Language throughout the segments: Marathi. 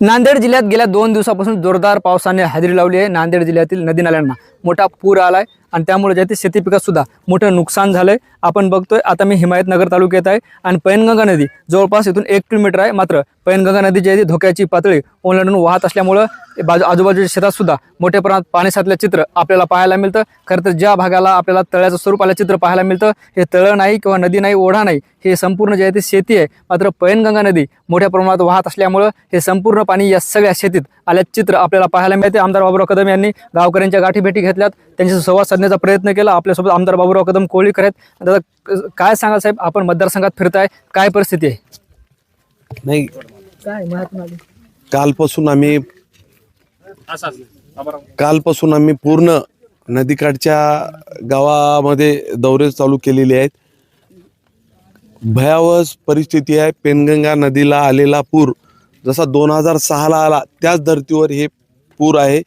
नांदेड जिल्ह्यात गेल्या दोन दिवसापासून जोरदार पावसाने हजेरी लावली आहे. नांदेड जिल्ह्यातील नदी नाल्यांना मोठा पूर आलाय आणि त्यामुळे ज्या ते शेती पिकातसुद्धा मोठं नुकसान झालंय. आपण बघतोय आता मी हिमायतनगर तालुक्यात आहे आणि पैनगंगा नदी जवळपास इथून एक किलोमीटर आहे. मात्र पैनगंगा नदी जी आहे ती धोक्याची पातळी ओलांडून वाहत असल्यामुळं बाजू आजूबाजूच्या शेतातसुद्धा मोठ्या प्रमाणात पाणी साचलं चित्र आपल्याला पाहायला मिळतं. खरं तर ज्या भागाला आपल्याला तळ्याचं स्वरूप आलं चित्र पाहायला मिळतं हे तळं नाही किंवा नदी नाही ओढा नाही हे संपूर्ण जे आहे ते शेती आहे. मात्र पैनगंगा नदी मोठ्या प्रमाणात वाहत असल्यामुळं हे संपूर्ण पाणी या सगळ्या शेतीत आल्याचं चित्र आपल्याला पाहायला मिळते. आमदार बाबुराव कदम यांनी गावकऱ्यांच्या गाठी भेटी घेतल्यात. त्यांच्याशी संवाद साधण्याचा प्रयत्न केला. आपल्यासोबत आमदार बाबुराव कदम कोळीकर आहेत दादा काय सांगाल साहेब? आपण मतदारसंघात फिरताय. काय परिस्थिती आहे? नाही. काय महात्मा कालपासून आम्ही कालपासून आम्ही पूर्ण नदीकाठच्या गावामध्ये दौरे चालू केलेले आहेत. भयावह परिस्थिती आहे. पेनगंगा नदीला आलेला पूर जसा दोन हजार सहाला आला त्याच धर्तीवर हे पूर आहे.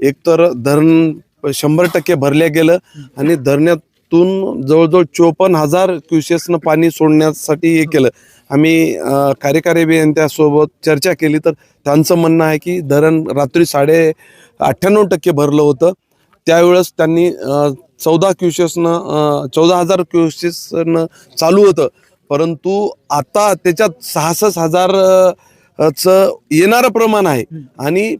एकतर धरण शंभर टक्के भरल्या गेलं आणि धरणातून जवळजवळ चोपन्न हजार क्युसेसनं पाणी सोडण्यासाठी हे केलं. आम्ही कार्यकारी अभियंत्यासोबत चर्चा केली तर त्यांचं म्हणणं आहे की धरण रात्री साडे अठ्ठ्याण्णव टक्के भरलं होतं. त्यावेळेस त्यांनी चौदा क्युसेसनं चौदा हजार क्युसेसनं चालू होतं. परंतु आता त्याच्यात सहासष्ट हजार चं येणारं प्रमाण आहे. आणि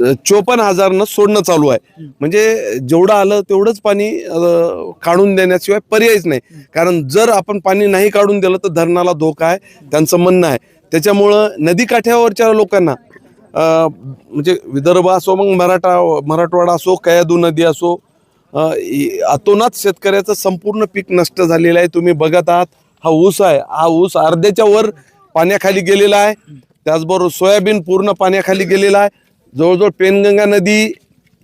चोपन्न हजारनं सोडणं चालू आहे. म्हणजे जेवढं आलं तेवढंच पाणी काढून देण्याशिवाय पर्यायच नाही. कारण जर आपण पाणी नाही काढून दिलं तर धरणाला धोका आहे त्यांचं म्हणणं आहे. त्याच्यामुळं नदीकाठ्यावरच्या लोकांना म्हणजे विदर्भ असो मग मराठा मराठवाडा असो कयादू नदी असो अतोनात शेतकऱ्याचं संपूर्ण पीक नष्ट झालेलं आहे. तुम्ही बघत आहात हा ऊस आहे. हा ऊस अर्ध्याच्या वर पाण्याखाली गेलेला आहे. त्याचबरोबर सोयाबीन पूर्ण पाण्याखाली गेलेला आहे. जवळजवळ पेनगंगा नदी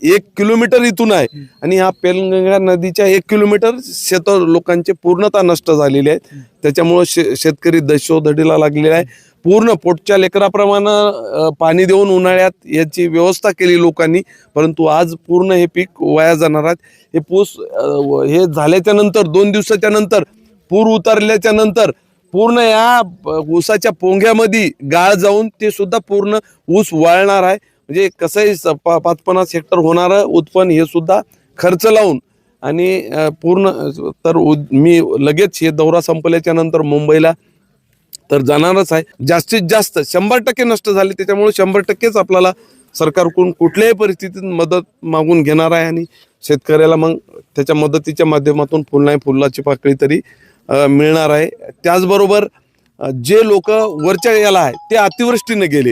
एक किलोमीटर इथून आहे. आणि ह्या पेनगंगा नदीच्या एक किलोमीटर शेत लोकांचे पूर्णतः नष्ट झालेले आहेत. त्याच्यामुळं शे शेतकरी दशोधडीला लागलेला आहे. पूर्ण पोटच्या लेकराप्रमाणे पाणी देऊन उन्हाळ्यात याची व्यवस्था केली लोकांनी. परंतु आज पूर्ण हे पीक वाया जाणार आहेत हे पूस व- हे झाल्याच्यानंतर दोन दिवसाच्या नंतर पूर उतरल्याच्या नंतर पूर्ण या ऊसाच्या पोंग्यामध्ये गाळ जाऊन ते सुद्धा पूर्ण ऊस वाळणार आहे. म्हणजे कसंही स- पा- पाच पन्नास हेक्टर होणारं उत्पन्न हे सुद्धा खर्च लावून आणि पूर्ण तर मी लगेच हे दौरा संपल्याच्या नंतर मुंबईला तर जाणारच आहे. जास्तीत जास्त शंभर टक्के नष्ट झाले त्याच्यामुळे शंभर टक्केच आपल्याला सरकारकडून कुठल्याही परिस्थितीत मदत मागून घेणार आहे आणि शेतकऱ्याला मग त्याच्या मदतीच्या माध्यमातून फुल नाही फुलाची पाकळी तरी मिळणार आहे. त्याचबरोबर जे लोक वरच्या याला आहे ते अतिवृष्टीने गेले.